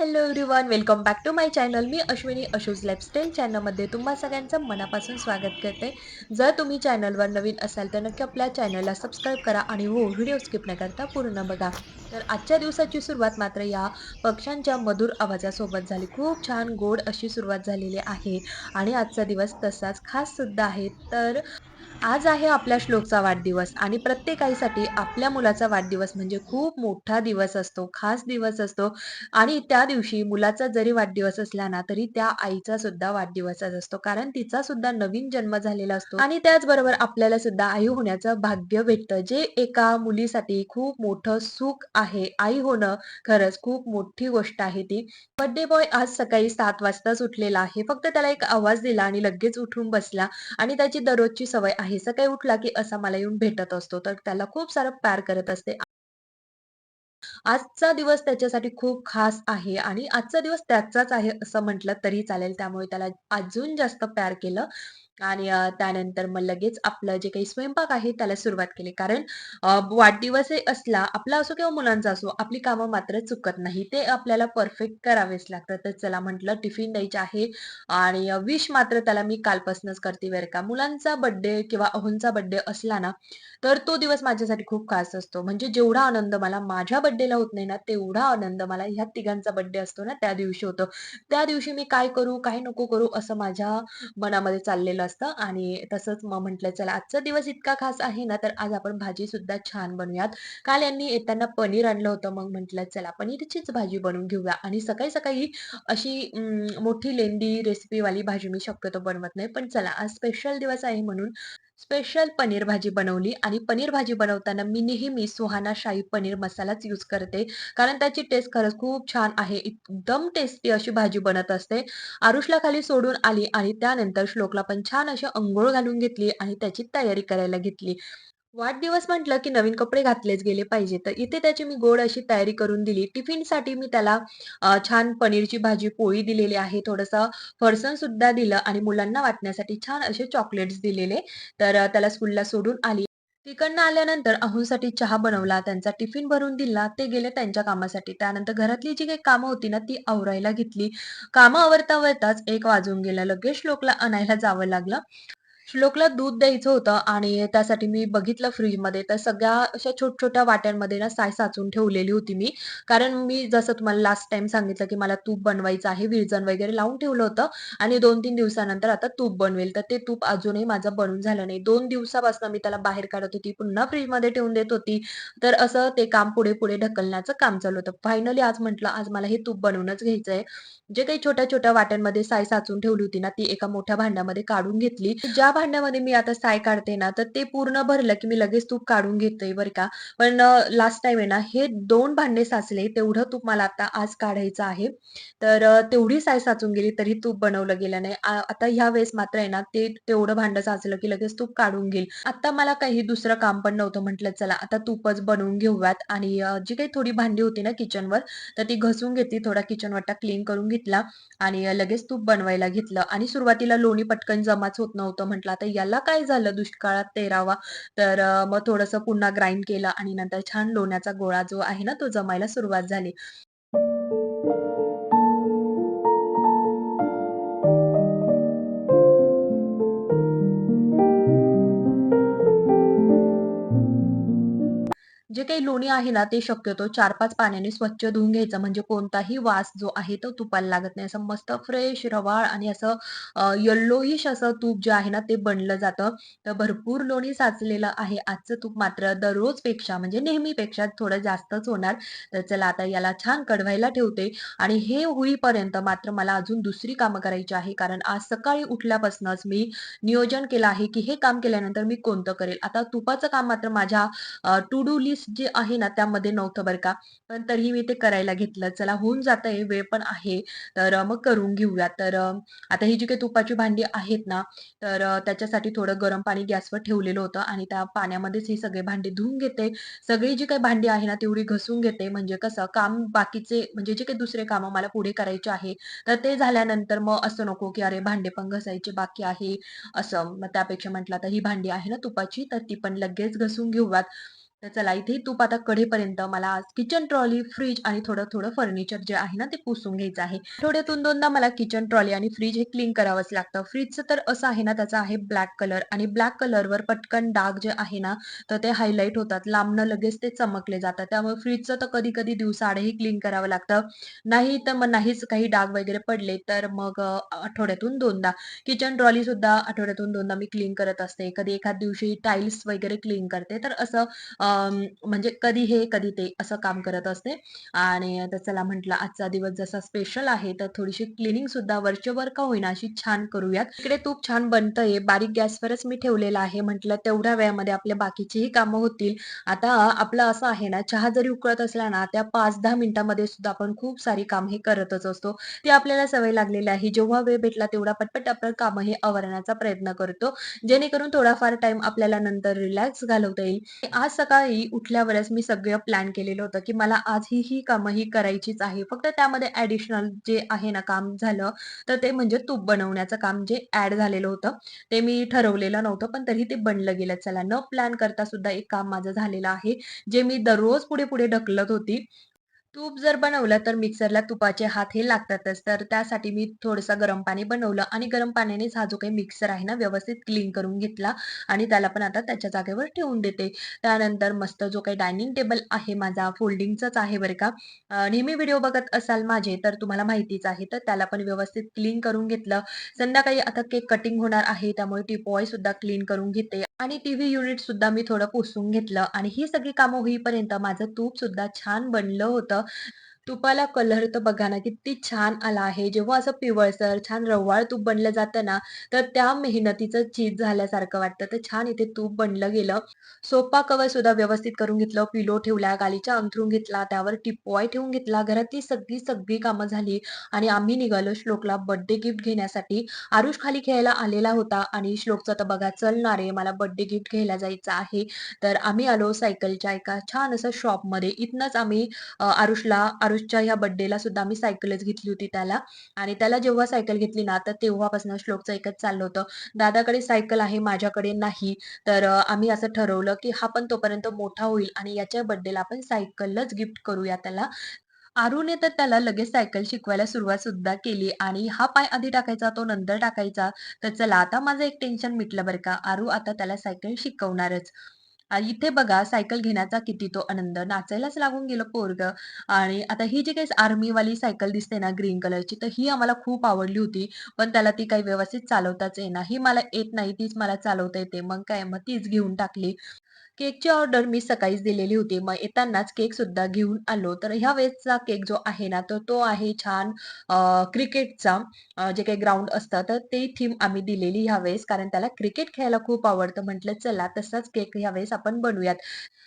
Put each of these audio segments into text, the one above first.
Hello everyone welcome back to my channel me Ashwini Ashu's lifestyle चॅनलमध्ये तुम्हा सगळ्यांचं मनापासून स्वागत करते. जर तुम्ही चॅनलवर नवीन असाल तर नक्की आपल्या चॅनलला सबस्क्राईब करा आणि हो व्हिडिओ स्किप न करता पूर्ण बघा. तर आजच्या दिवसाची सुरुवात मात्र या पक्ष्यांच्या मधुर आवाजासोबत झाली. खूप छान गोड अशी सुरुवात झालेली आहे. आणि आजचा दिवस तसाच खाससुद्धा आहे. तर आज आहे आपल्या श्लोकचा वाढदिवस आणि प्रत्येकाईसाठी आपल्या मुलाचा वाढदिवस म्हणजे खूप मोठा दिवस असतो खास दिवस असतो. आणि त्या दिवशी मुलाचा जरी वाढदिवस असला ना तरी त्या आईचा सुद्धा वाढदिवसच असतो. कारण तिचा सुद्धा नवीन जन्म झालेला असतो. आणि त्याचबरोबर आपल्याला सुद्धा आई होण्याचं भाग्य भेटतं. जे एका मुलीसाठी खूप मोठं सुख आहे आई होणं खरंच खूप मोठी गोष्ट आहे ती. बर्थडे बॉय आज सकाळी सात वाजताच उठलेला आहे. फक्त त्याला एक आवाज दिला आणि लगेच उठून बसला. आणि त्याची दररोजची सवय आहे सकाळी उठला की असा मला येऊन भेटत असतो. तर त्याला खूप सारं प्यार करत असते. आजचा दिवस त्याच्यासाठी खूप खास आहे आणि आजचा दिवस त्याचाच आहे असं म्हटलं तरी चालेल. त्यामुळे त्याला अजून जास्त प्यार केलं. आणि त्यानंतर मग लगेच आपलं जे काही स्वयंपाक आहे त्याला सुरुवात केली. कारण वाढदिवस हे असला, आपला असो किंवा मुलांचा असो, आपली कामं मात्र चुकत नाही. ते आपल्याला परफेक्ट करावेच लागतात. तर चला म्हटलं टिफिन द्यायचे आहे आणि विश मात्र त्याला मी कालपासूनच करते बरं का. मुलांचा बड्डे किंवा अहोंचा बड्डे असला ना, तर तो दिवस माझ्यासाठी खूप खास असतो. म्हणजे जेवढा आनंद मला माझ्या बड्डेला होत नाही ना, तेवढा आनंद मला ह्या तिघांचा बड्डे असतो ना, त्या दिवशी होतो. त्या दिवशी मी काय करू, काय नको करू असं माझ्या मनामध्ये चाललेलं असतं आणि तसंच मग म्हटलं चला आजचा दिवस इतका खास आहे ना, तर आज आपण भाजी सुद्धा छान बनवूयात. काल यांनी येताना पनीर आणलं होतं, मग म्हटलं चला पनीरचीच भाजी बनवून घेऊया आणि सकाळी-सकाळी अशी मोठी लेंडी रेसिपीवाली भाजी मी शक्यतो बनवत नाही. पण चला आज स्पेशल दिवस आहे म्हणून स्पेशल पनीर भाजी बनवली आणि पनीर भाजी बनवताना मी नेहमी सुहाना शाही पनीर मसालाच यूज करते. कारण त्याची टेस्ट खरंच खूप छान आहे. एकदम टेस्टी अशी भाजी बनत असते. आरुषला खाली सोडून आली आणि त्यानंतर श्लोकला पण छान अशी अंघोळ घालून घेतली आणि त्याची तयारी करायला घेतली. वाढदिवस म्हटलं की नवीन कपडे घातलेच गेले पाहिजे. तर इथे त्याची मी गोड अशी तयारी करून दिली. टिफिनसाठी मी त्याला छान पनीरची भाजी, पोळी दिलेली आहे. थोडंसं फरसन सुद्धा दिलं आणि मुलांना वाटण्यासाठी छान असे चॉकलेट्स दिलेले. तर त्याला स्कूलला सोडून आली. तिकडनं आल्यानंतर अहूंसाठी चहा बनवला, त्यांचा टिफिन भरून दिला. ते गेले त्यांच्या कामासाठी. त्यानंतर घरातली जी काही कामं होती ना, ती आवरायला घेतली. कामं आवरता-आवरताच एक वाजून गेला. लगेच श्लोकला आणायला जावं लागलं. श्लोकला दूध द्यायचं होतं आणि त्यासाठी मी बघितलं फ्रीजमध्ये तर सगळ्या अशा छोट-छोट्या वाट्यांमध्ये ना साय साचून ठेवलेली होती मी. कारण मी जसं तुम्हाला लास्ट टाइम सांगितलं, की मला तूप बनवायचं आहे. विरजण वगैरे लावून ठेवलं होतं आणि 2-3 दिवसानंतर आता तूप बनवेल. तर ते तूप अजूनही माझं बनून झालं नाही. दोन दिवसापासून मी त्याला बाहेर काढत होती, पुन्हा फ्रीजमध्ये ठेवून देत होती. तर असं ते काम पुढे-पुढे ढकलण्याचं काम चालू होतं. फायनली आज म्हटलं, आज मला हे तूप बनवूनच घ्यायचं आहे जे काही छोट्या-छोट्या वाट्यांमध्ये साय साचून ठेवली होती ना, ती एका मोठ्या भांड्यामध्ये काढून घेतली. ज्या भांड्यामध्ये मी आता साय काढते ना, तर ते पूर्ण भरलं की मी लगेच तूप काढून घेते बरं का. पण लास्ट टाइम आहे ना, हे दोन भांडे साचले, तेवढं तूप मला आता आज काढायचं आहे. तर तेवढी साय साचून गेली तरी तूप बनवलं गेलं नाही. आता ह्या वेळेस मात्र आहे ना, ते तेवढं भांडं साचलं की लगेच तूप काढून घेईल. आता मला काही दुसरं काम पण नव्हतं. म्हटलं चला आता तूपच बनवून घेऊयात आणि जी काही थोडी भांडी होती ना किचनवर, तर ती घसून घेतली. थोडा किचन वाटा क्लीन करून घेतला आणि लगेच तूप बनवायला घेतलं आणि सुरुवातीला लोणी पटकन जमाच होत नव्हतं. म्हटलं आता याला काय झालं दुष्काळात तेरावा. तर मग थोडंसं पुन्हा ग्राइंड केलं आणि नंतर छान लोण्याचा गोळा जो आहे ना, तो जमायला सुरुवात झाली. जे काही लोणी आहे ना, ते शक्यतो 4-5 पाण्याने स्वच्छ धुवून घ्यायचं म्हणजे कोणताही वास जो आहे तो तुपाला लागत नाही. असं मस्त फ्रेश, रवाळ आणि असं अ, येल्लोइश असं तूप जे आहे ना, ते बनलं जातं. तर भरपूर लोणी साचलेलं आहे. आजचं तूप मात्र दररोजपेक्षा म्हणजे नेहमीपेक्षा थोडं जास्तच होणार. तर चला आता याला छान कढवायला ठेवते आणि हे होईपर्यंत मात्र मला अजून दुसरी कामं करायची आहे. कारण आज सकाळी उठल्यापासूनच मी नियोजन केलं आहे, की हे काम केल्यानंतर मी कोणतं करेल. आता तुपाचं काम मात्र माझ्या टू डू लिस्ट जे आहे ना, त्यामध्ये नव्हतं बरं का. पण तरीही मी ते करायला घेतलं. चला होऊन जातंय, वेळ पण आहे, तर मग करून घेऊया. तर आता ही जी काही तुपाची भांडी आहेत ना, तर त्याच्यासाठी थोडं गरम पाणी गॅसवर ठेवलेलं होतं आणि त्या पाण्यामध्येच ही सगळे भांडी धुवून घेते. सगळी जी काही भांडी आहे ना, तेवढी घसून घेते. म्हणजे कसं काम बाकीचे म्हणजे जे काही दुसरे कामं मला पुढे करायचे आहे, तर ते झाल्यानंतर मग असं नको, की अरे भांडे पण घसायचे बाकी आहे, असं. मग त्यापेक्षा म्हटलं आता ही भांडी आहे ना तुपाची, तर ती पण लगेच घसून घेऊयात. तर चला इथे तूप आता कढेपर्यंत मला आज किचन ट्रॉली, फ्रीज आणि थोडं-थोडं फर्निचर जे आहे ना, ते पुसून घ्यायचं आहे. थोड्यातून दोनदा मला किचन ट्रॉली आणि फ्रीज हे क्लीन करावंच लागतं. फ्रीजचं तर असं आहे ना, त्याचा आहे ब्लॅक कलर आणि ब्लॅक कलरवर पटकन डाग जे आहे ना, तर ते हायलाईट होतात. लांबणं लगेच ते चमकले जातात. त्यामुळे फ्रीजचं तर कधी-कधी दिवसाआडही क्लीन करावं लागतं. नाही तर मग नाहीच काही डाग वगैरे पडले, तर मग आठवड्यातून दोनदा. किचन ट्रॉली सुद्धा आठवड्यातून दोनदा मी क्लीन करत असते. कधी एखाद दिवशी टाईल्स वगैरे क्लीन करते. तर असं म्हणजे कधी हे, कधी ते असं काम करत असते. आणि आता चला म्हटलं आजचा दिवस जसा स्पेशल आहे, तर थोडीशी क्लिनिंग सुद्धा वरचेवर का होईना अशी छान करूयात. इकडे तूप छान बनतंय. बारीक गॅसवरच मी ठेवलेलं आहे. म्हटलं तेवढ्या वेळामध्ये आपल्या बाकीचीही कामं होतील. आता आपलं असं आहे ना, चहा जरी उकळत असला ना, त्या पाच दहा मिनिटांमध्ये सुद्धा आपण खूप सारी काम हे करतच असतो. ती आपल्याला सवय लागलेली आहे. जेव्हा वेळ भेटला तेवढा पटपट आपण कामं हे आवरण्याचा प्रयत्न करतो. जेणेकरून थोडाफार टाइम आपल्याला नंतर रिलॅक्स घालवता येईल. आज सकाळ उठल्यावरच मी सगळं प्लॅन केलेलं होतं, की मला आज ही, ही कामं ही करायचीच आहे. फक्त त्यामध्ये ॲडिशनल जे आहे ना काम झालं, तर ते म्हणजे तूप बनवण्याचं काम जे ॲड झालेलं होतं. ते मी ठरवलेलं नव्हतं, पण तरी ते बनलं गेलं. चला न प्लॅन करता सुद्धा एक काम माझं झालेलं आहे, जे मी दररोज पुढे-पुढे ढकलत होती. तूप जर बनवलं तर मिक्सरला तुपाचे हात हे लागतातच. तर त्यासाठी मी थोडंसं गरम पाणी बनवलं आणि गरम पाण्यानेच हा जो काही मिक्सर आहे ना, व्यवस्थित क्लीन करून घेतला आणि त्याला पण आता त्याच्या जागेवर ठेवून देते. त्यानंतर मस्त जो काही डायनिंग टेबल आहे माझा फोल्डिंगचाच आहे बरं का. नेहमी व्हिडिओ बघत असाल माझे तर तुम्हाला माहितीच आहे. तर त्याला पण व्यवस्थित क्लीन करून घेतलं. संध्याकाळी आता केक कटिंग होणार आहे त्यामुळे टिपॉय सुद्धा क्लीन करून घेते आणि टीव्ही युनिट सुद्धा मी थोडं पुसून घेतलं आणि ही सगळी कामं होईपर्यंत माझं तूप सुद्धा छान बनलं होतं. well तुपाला कलर तर बघा ना किती छान आला आहे. जेव्हा असं पिवळसर छान रवाळ तूप बनलं जातं ना, तर त्या मेहनतीचं चीज झाल्यासारखं वाटतं. तर छान इथे तूप बनलं गेलं. सोपा कवर सुद्धा व्यवस्थित करून घेतलं. पिलो ठेवला, गालीच्या अंथरून घेतला, त्यावर टिपॉय ठेवून घेतला. घरातली सगळी, सगळी कामं झाली आणि आम्ही निघालो श्लोकला बर्थडे गिफ्ट घेण्यासाठी. आरुष खाली खेळायला आलेला होता आणि श्लोकचा तर बघा चलणार आहे. मला बर्थडे गिफ्ट घ्यायला जायचं आहे. तर आम्ही आलो सायकलच्या एका छान असं शॉपमध्ये. इथनच आम्ही आरुषला आरुषच्या ह्या बड्डेला सुद्धा आम्ही सायकलच घेतली होती त्याला आणि त्याला जेव्हा सायकल घेतली ना, तर तेव्हापासून श्लोकचं एकच चाललं होतं, दादाकडे सायकल आहे, माझ्याकडे नाही. तर आम्ही असं ठरवलं, की हा पण तोपर्यंत मोठा होईल आणि याच्या बड्डेला आपण सायकलच गिफ्ट करूया त्याला. आरूने तर त्याला लगेच सायकल शिकवायला सुरुवात सुद्धा केली आणि हा पाय आधी टाकायचा, तो नंतर टाकायचा. तर चला आता माझं एक टेन्शन मिटलं बरं का. आरू आता त्याला सायकल शिकवणारच. इथे बघा सायकल घेण्याचा किती तो आनंद. नाचायलाच लागून गेलं पोरग आणि आता ही जी काही आर्मीवाली सायकल दिसते ना ग्रीन कलरची, तर ही आम्हाला खूप आवडली होती. पण त्याला ती काही व्यवस्थित चालवताच येणार ही मला येत नाही, तीच मला चालवता येते. मग काय, मग तीच घेऊन टाकली. केकची ऑर्डर मी सकाळीच दिलेली होती. मग येतानाच केक सुद्धा घेऊन आलो. तर ह्या वेळेसचा केक जो आहे ना, तर तो आहे छान क्रिकेटचा जे काही ग्राउंड असतं, तर ते थीम आम्ही दिलेली ह्यावेळेस. कारण त्याला क्रिकेट खेळायला खूप आवडतं. म्हटलं चला तसाच केक ह्यावेळेस आपण बनवूयात.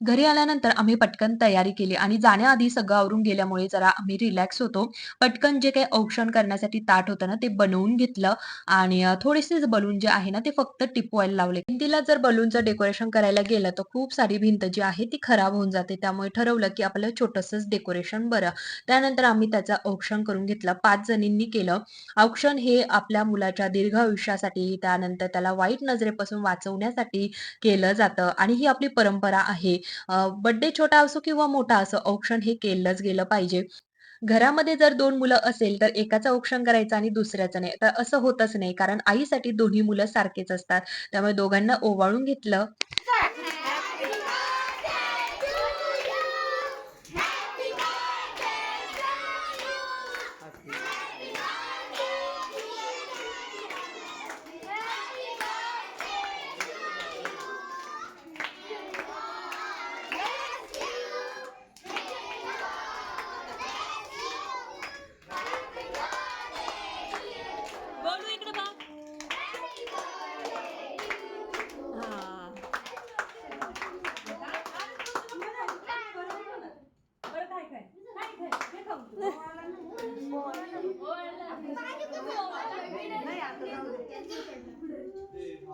घरी आल्यानंतर आम्ही पटकन तयारी केली आणि जाण्याआधी सगळं आवरून गेल्यामुळे जरा आम्ही रिलॅक्स होतो. पटकन जे काही औक्षण करण्यासाठी ताट होतं ना, ते बनवून घेतलं आणि थोडेसे थोडेसेच बलून जे आहे ना, ते फक्त टिपवायला लावले. तिला जर बलूनचं डेकोरेशन करायला गेलं, तर खूप सारी भिंत जी आहे ती खराब होऊन जाते. त्यामुळे ठरवलं, की आपलं छोटंसंच डेकोरेशन बरं. त्यानंतर आम्ही त्याचं औक्षण करून घेतलं. पाच जणींनी केलं. औक्षण हे आपल्या मुलाच्या दीर्घ आयुष्यासाठी, त्यानंतर त्याला वाईट नजरेपासून वाचवण्यासाठी केलं जातं आणि ही आपली परंपरा आहे. बड्डे छोटा असो किंवा मोठा असो, औक्षण हे केलंच गेलं पाहिजे. घरामध्ये जर दोन मुलं असेल, तर एकाचं औक्षण करायचं आणि दुसऱ्याचं नाही. तर असं होतच नाही. कारण आईसाठी दोन्ही मुलं सारखेच असतात. त्यामुळे दोघांना ओवाळून घेतलं. बोलू इकडे बघ हा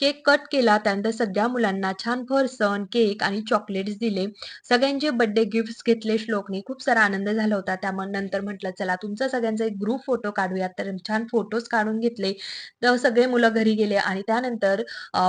केक कट केला त्यानंतर सगळ्या मुलांना छान फरसन, केक आणि चॉकलेट्स दिले. सगळ्यांचे बर्थडे गिफ्ट्स घेतले श्लोकने. खूप सारा आनंद झाला होता. त्यामुळे नंतर म्हटलं चला तुमचा सगळ्यांचा एक ग्रुप फोटो काढूया तर छान फोटोज काढून घेतले. तर सगळे मुलं घरी गेले आणि त्यानंतर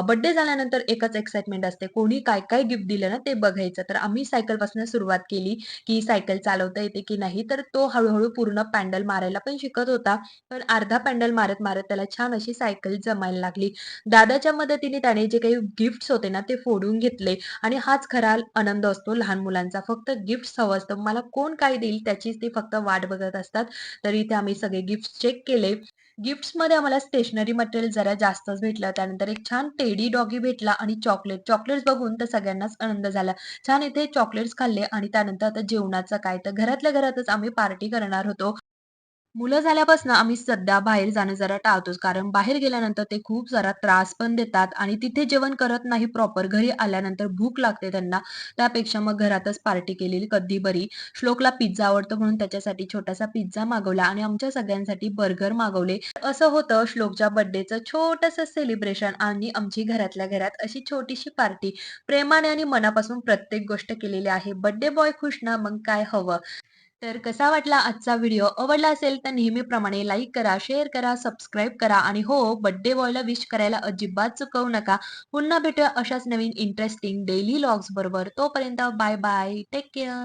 बर्थडे झाल्यानंतर एकच एक्साइटमेंट असते. कोणी काय-काय गिफ्ट दिलं ना ते बघायचं. तर आम्ही सायकलपासून सुरुवात केली, की सायकल चालवता येते की नाही. तर तो हळूहळू पूर्ण पॅन्डल मारायला पण शिकत होता. पण अर्धा पॅन्डल मारत-मारत त्याला छान अशी सायकल जमायला लागली. दादा झाडाच्या मदतीने त्याने जे काही गिफ्ट्स होते ना, ते फोडून घेतले आणि हाच खरा आनंद असतो लहान मुलांचा. फक्त गिफ्ट्स हवं असतं. मला कोण काय देईल त्याचीच ते फक्त वाट बघत असतात. तर इथे आम्ही सगळे गिफ्ट चेक केले. गिफ्ट्समध्ये आम्हाला स्टेशनरी मटेरियल जरा जास्तच भेटलं. त्यानंतर एक छान टेडी डॉगी भेटला आणि चॉकलेट. चॉकलेट्स बघून तर सगळ्यांनाच आनंद झाला. छान इथे चॉकलेट्स खाल्ले आणि त्यानंतर आता जेवणाचं काय, तर घरातल्या घरातच आम्ही पार्टी करणार होतो. मुलं झाल्यापासून आम्ही सध्या बाहेर जाणं जरा टाळतोच. कारण बाहेर गेल्यानंतर ते खूप जरा त्रास पण देतात आणि तिथे जेवण करत नाही प्रॉपर. घरी आल्यानंतर भूक लागते त्यांना. त्यापेक्षा मग घरातच पार्टी केलेली कधी बरी. श्लोकला पिझ्झा आवडतो म्हणून त्याच्यासाठी छोटासा पिझ्झा मागवला आणि आमच्या सगळ्यांसाठी बर्गर मागवले. असं होतं श्लोकच्या बर्थडेचं छोटंसं सेलिब्रेशन आणि आमची घरातल्या घरात अशी छोटीशी पार्टी. प्रेमाने आणि मनापासून प्रत्येक गोष्ट केलेली आहे. बर्थडे बॉय खुश ना, मग काय हवं. तर कसा वाटला आजचा व्हिडिओ? आवडला असेल तर नेहमीप्रमाणे लाईक करा, शेअर करा, सबस्क्राईब करा आणि हो, बड्डे बॉयला विश करायला अजिबात चुकवू नका. पुन्हा भेटूया अशाच नवीन इंटरेस्टिंग डेली लॉग्स बरोबर. तोपर्यंत बाय बाय. Take care.